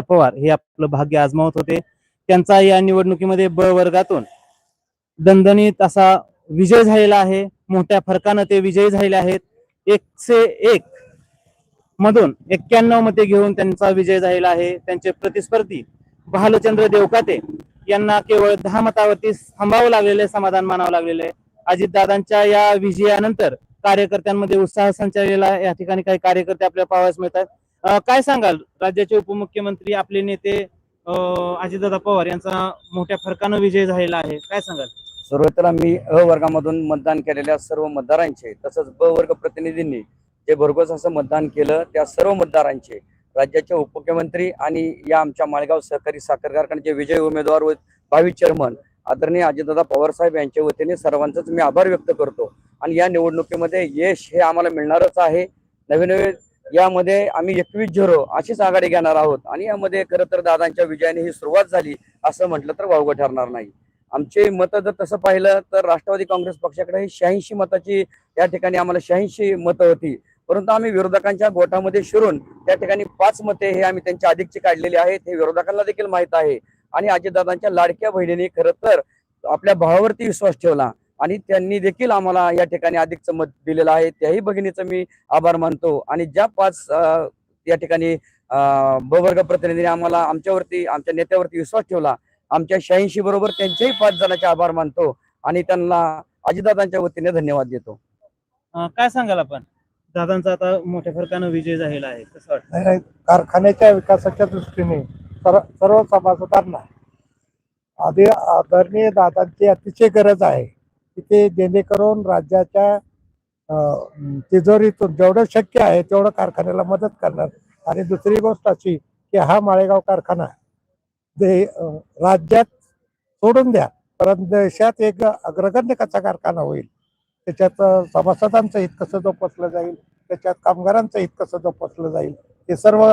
पवार हे आपलं भाग्य आजमावत होते. त्यांचा या निवडणुकीमध्ये ब वर्गातून दणदणीत असा विजय झालेला आहे. मोठ्या फरकानं ते विजयी झालेले आहेत. एकशे एक मधून एक्क्याण्णव मते घेऊन त्यांचा विजय झालेला आहे. त्यांचे प्रतिस्पर्धी भालचंद्र देवकाते यांना केवळ दहा मतावरती थांबावं लागलेले समाधान मानावं लागलेले अजितदादांच्या या विजयानंतर कार्यकर्त्यांमध्ये उत्साह संचारलेला या ठिकाणी काही कार्यकर्ते आपल्याला पाहावयास मिळतात. काय सांगाल? राज्याचे उपमुख्यमंत्री आपले नेते अजितदादा पवार यांचा मोठ्या फरकानं विजय झालेला आहे. काय सांगाल? सुरुवातीला मी अ वर्गामधून मतदान केलेल्या सर्व मतदारांचे तसंच ब वर्ग प्रतिनिधींनी जे भरघोस असं मतदान केलं त्या सर्व मतदारांचे राज्याचे उपमुख्यमंत्री आणि या आमच्या माळेगाव सहकारी साखर कारखान्याचे विजय उमेदवार व भावी चेअरमन आदरणीय अजितदादा पवार साहेब यांच्या वतीने सर्वांचाच मी आभार व्यक्त करतो. आणि या निवडणुकीमध्ये यश हे आम्हाला मिळणारच आहे. नवे नवे यामध्ये आम्ही एकवीस झिरो अशीच आघाडी घेणार आहोत. आणि यामध्ये खरं तर दादांच्या विजयाने ही सुरुवात झाली असं म्हटलं तर वावगं ठरणार नाही. आमचे मतं जर तसं पाहिलं तर राष्ट्रवादी काँग्रेस पक्षाकडे ही शहाऐंशी मताची या ठिकाणी आम्हाला शहाऐंशी मतं होती. परंतु आम्ही विरोधकांच्या गोटामध्ये शिरून त्या ठिकाणी पाच मते हे आम्ही त्यांच्या अधिकचे काढलेली आहेत हे विरोधकांना देखील माहीत आहे. आणि अजितदादांच्या लाडक्या बहिणीने खरं तर आपल्या भावावरती विश्वास ठेवला. आणि त्यांनी देखील आम्हाला या ठिकाणी अधिकचं मत दिलेलं आहे. त्याही भगिनीचं मी आभार मानतो. आणि ज्या पाच या ठिकाणी अं, ब वर्ग प्रतिनिधीने आम्हाला आमच्यावरती आमच्या नेत्यावरती विश्वास ठेवला आमच्या शहाऐंशी बरोबर त्यांच्याही पाच जणांचे आभार मानतो आणि त्यांना अजितदादांच्या वतीने धन्यवाद देतो. काय सांगाल आपण? दादांचा आता मोठ्या फरकानं विजय झालेला आहे कसं वाटतं? नाही नाही कारखान्याच्या विकासाच्या दृष्टीने सर्व सर्व सभासदांना आधी आदरणीय दादांची अतिशय गरज आहे. तिथे जेणेकरून राज्याच्या तिजोरीतून जेवढं शक्य आहे तेवढं कारखान्याला मदत करणार. आणि दुसरी गोष्ट अशी की हा माळेगाव कारखाना ते राज्यात सोडून द्या परंतु देशात एक अग्रगण्य कच्चा कारखाना होईल. त्याच्यात सभासदांचं हित कसं जोपासलं जाईल त्याच्यात कामगारांचं हित कसं जोपासलं जाईल हे सर्व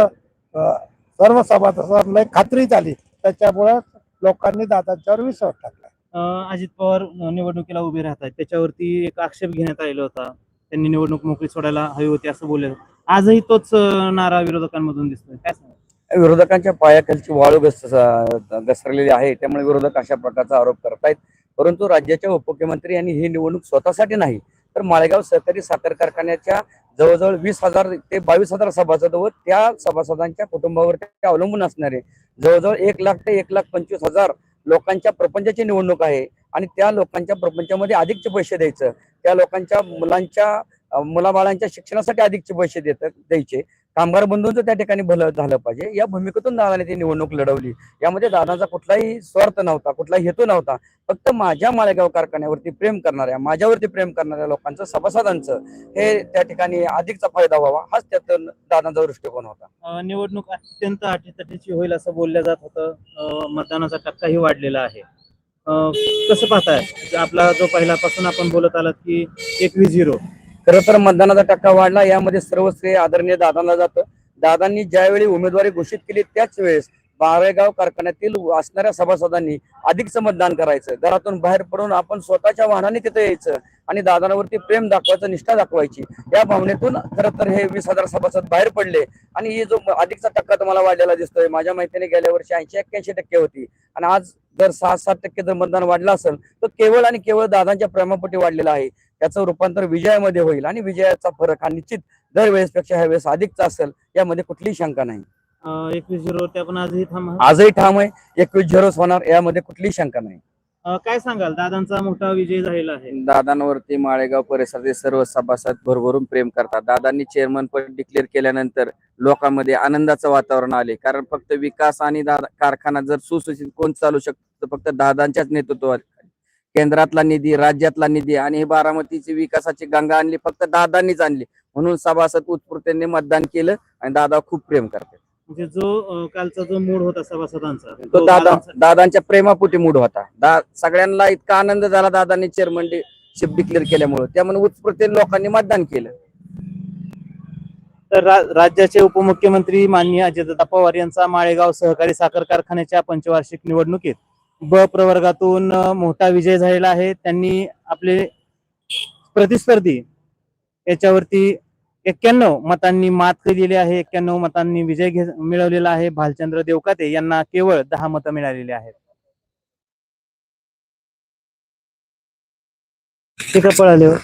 सर्व सभासदांना खात्री झाली. त्याच्यामुळं लोकांनी दादांच्यावर विश्वास टाकला. अजित पवार निवडणुकीला उभे राहतात. त्याच्यावरती एक आक्षेप घेण्यात आलेला होता. त्यांनी निवडणूक मोकळी सोडायला हवी होती असं बोलले आजही तोच नारा विरोधकांमधून दिसतोय. काय सांगा विरोधकांच्या पायाखालची वाळू घस घसरलेली आहे. त्यामुळे विरोधक अशा प्रकारचा आरोप करतायत. परंतु राज्याच्या उपमुख्यमंत्री यांनी ही निवडणूक स्वतःसाठी नाही तर माळेगाव सहकारी साखर कारखान्याच्या जवळजवळ वीस हजार ते बावीस हजार सभासद व त्या सभासदांच्या कुटुंबावर अवलंबून असणारे जवळजवळ एक लाख ते एक लाख पंचवीस हजार लोकांच्या प्रपंचाची निवडणूक आहे आणि त्या लोकांच्या प्रपंचामध्ये अधिकचे पैसे द्यायचं. त्या लोकांच्या मुलांच्या मुलाबाळांच्या शिक्षणासाठी अधिकचे पैसे देत द्यायचे. कामगार बंधूंचं त्या ठिकाणी भलं झालं पाहिजे. या भूमिकेतून दादाने ती निवडणूक लढवली. यामध्ये दादाचा कुठलाही स्वार्थ नव्हता कुठलाही हेतू नव्हता. फक्त माझ्या माळेगाव कारखान्यावरती प्रेम करणाऱ्या माझ्यावरती प्रेम करणाऱ्या लोकांचं सभासदांचं हे त्या ठिकाणी अधिकचा फायदा व्हावा हाच त्यातून दादांचा दृष्टिकोन होता. निवडणूक अत्यंत अटीतटीची होईल असं बोललं जात होतं. मतदानाचा टक्काही वाढलेला आहे. कसं पाहताय? आपला जो पहिल्यापासून आपण बोलत आलात की एकवीस झिरो. खरं तर मतदानाचा टक्का वाढला. यामध्ये सर्व श्रेय आदरणीय दादांना जातं. दादांनी ज्यावेळी उमेदवारी घोषित केली त्याच वेळेस बारेगाव कारखान्यातील असणाऱ्या सभासदांनी अधिकचं मतदान करायचं. घरातून बाहेर पडून आपण स्वतःच्या वाहनाने तिथे यायचं आणि दादांवरती प्रेम दाखवायचं निष्ठा दाखवायची. या भावनेतून खरं तर हे वीस हजार सभासद बाहेर पडले. आणि ही जो अधिकचा टक्का तुम्हाला वाढलेला दिसतोय माझ्या माहितीने गेल्या वर्षी ऐंशी एक्क्याऐंशी टक्के होती. आणि आज जर सहा सात टक्के जर मतदान वाढलं असेल तर केवळ आणि केवळ दादांच्या प्रेमापोटी वाढलेलं आहे. त्याचं रूपांतर विजयामध्ये होईल आणि विजयाचा फरक हा निश्चित दरवेळेसपेक्षा ह्या वेळेस अधिकचा असेल यामध्ये कुठलीही शंका नाही. एकवीस झिरो ते आपण आजही थांब आजही ठाम आहे. एकवीस झिरोच होणार यामध्ये कुठलीही शंका नाही. काय सांगाल? दादांचा मोठा विजय झालेला आहे. दादांवरती माळेगाव परिसरातील सर्व सभासद भरभरून प्रेम करतात. दादांनी चेअरमन पद डिक्लेअर केल्यानंतर लोकांमध्ये आनंदाचं वातावरण आले. कारण फक्त विकास आणि दादा कारखाना जर सुसूचित कोण चालू शकतो? फक्त दादांच्याच नेतृत्वात केंद्रातला निधी राज्यातला निधी आणि बारामतीची विकासाची गंगा आणली फक्त दादांनीच आणली. म्हणून सभासद उत्स्फूर्तीने मतदान केलं आणि दादा खूप प्रेम करतात. म्हणजे जो कालचा जो मूड होता सभासदांचा तो दादा दादांचा- दादांच्या प्रेमापोटी मूड होता. दा सगळ्यांना इतका आनंद झाला दादांनी चेअरमन शिप डिक्लेअर केल्यामुळे. त्यामुळे उत्स्फूर्तीने लोकांनी मतदान केलं. तर रा- राज्याचे उपमुख्यमंत्री माननीय अजितदादा पवार यांचा माळेगाव सहकारी साखर कारखान्याच्या पंचवार्षिक निवडणुकीत ब प्रवर्गातून मोठा विजय झालेला आहे. त्यांनी आपले प्रतिस्पर्धी याच्यावरती एक्क्याण्णव मतांनी मात केलेली आहे. एक्क्याण्णव मतांनी विजय घे मिळवलेला आहे. भालचंद्र देवकाते यांना केवळ दहा मतं मिळालेली आहेत. ते पळाले हो.